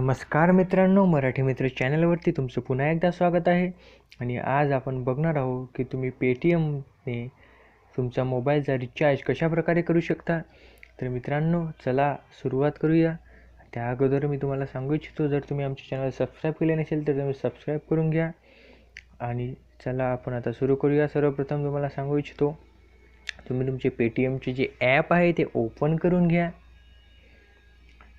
नमस्कार मित्रांनो मराठी मित्र चॅनलवरती तुमचं पुन्हा एकदा स्वागत आहे. आणि आज आपण बघणार आहोत की तुम्ही पेटीएमने तुमचा मोबाईलचा रिचार्ज कशाप्रकारे करू शकता. तर मित्रांनो चला सुरुवात करूया. त्या अगोदर मी तुम्हाला सांगू इच्छितो जर तुम्ही आमच्या चॅनल सबस्क्राईब केले नसेल तर तुम्ही सबस्क्राईब करून घ्या. आणि चला आपण आता सुरू करूया. सर्वप्रथम तुम्हाला सांगू इच्छितो तुम्ही तुमचे पेटीएमचे जे ॲप आहे ते ओपन करून घ्या.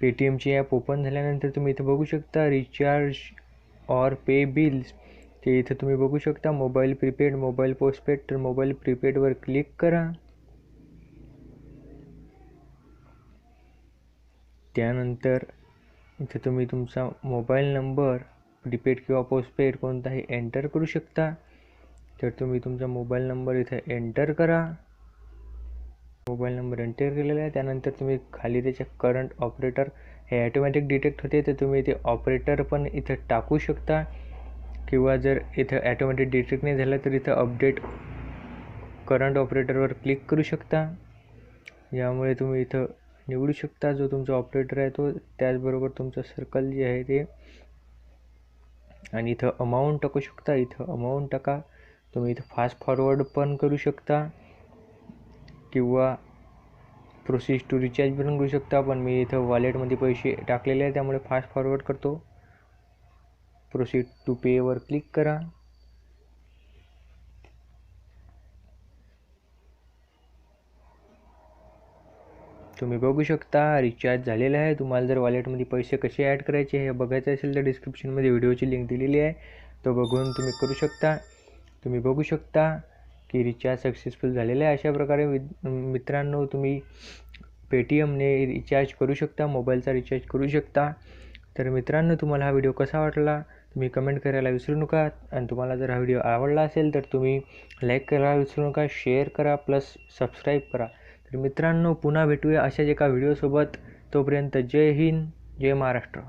पेटीएमची ॲप ओपन झाल्यानंतर तुम्ही इथे बघू शकता रिचार्ज ऑर पे बिल्स ते इथं तुम्ही बघू शकता मोबाईल प्रीपेड मोबाईल पोस्टपेड तर मोबाईल प्रीपेडवर क्लिक करा. त्यानंतर इथं तुम्ही तुमचा मोबाईल नंबर प्रीपेड किंवा पोस्टपेड कोणताही एंटर करू शकता. तर तुम्ही तुमचा मोबाईल नंबर इथे एंटर करा. मोबाईल नंबर एंटर केलेला आहे. त्यानंतर तुम्ही खाली त्याच्या करंट ऑपरेटर हे ॲटोमॅटिक डिटेक्ट होते. तर तुम्ही इथे ऑपरेटर पण इथं टाकू शकता. किंवा जर इथं ॲटोमॅटिक डिटेक्ट नाही झालं तर इथं अपडेट करंट ऑपरेटरवर क्लिक करू शकता. यामुळे तुम्ही इथं निवडू शकता. जो तुमचा ऑपरेटर आहे तो त्याचबरोबर तुमचं सर्कल जे आहे ते आणि इथं अमाऊंट टाकू शकता. इथं अमाऊंट टाका. तुम्ही इथं फास्ट फॉरवर्ड पण करू शकता. किंवा प्रोसेस टू रिचार्ज पण करू शकता पण मी इथं वॉलेटमध्ये पैसे टाकलेले आहे त्यामुळे फास्ट फॉरवर्ड करतो. प्रोसीड टू पेवर क्लिक करा. तुम्ही बघू शकता रिचार्ज झालेला आहे. तुम्हाला जर वॉलेटमध्ये पैसे कसे ॲड करायचे हे बघायचं असेल तर डिस्क्रिप्शनमध्ये व्हिडिओची लिंक दिलेली आहे. तो बघून तुम्ही करू शकता. तुम्ही बघू शकता. की रिचार्ज सक्सेसफुल झालेला आहे. अशा प्रकारे वि मित्रांनो तुम्ही पेटीएमने रिचार्ज करू शकता मोबाईलचा रिचार्ज करू शकता. तर मित्रांनो तुम्हाला हा व्हिडिओ कसा वाटला? तुम्ही कमेंट करायला विसरू नका. आणि तुम्हाला जर हा व्हिडिओ आवडला असेल तर तुम्ही लाईक करायला विसरू नका. शेअर करा प्लस सबस्क्राईब करा. तर मित्रांनो पुन्हा भेटूया अशाच एका व्हिडिओसोबत तोपर्यंत जय हिंद जय महाराष्ट्र.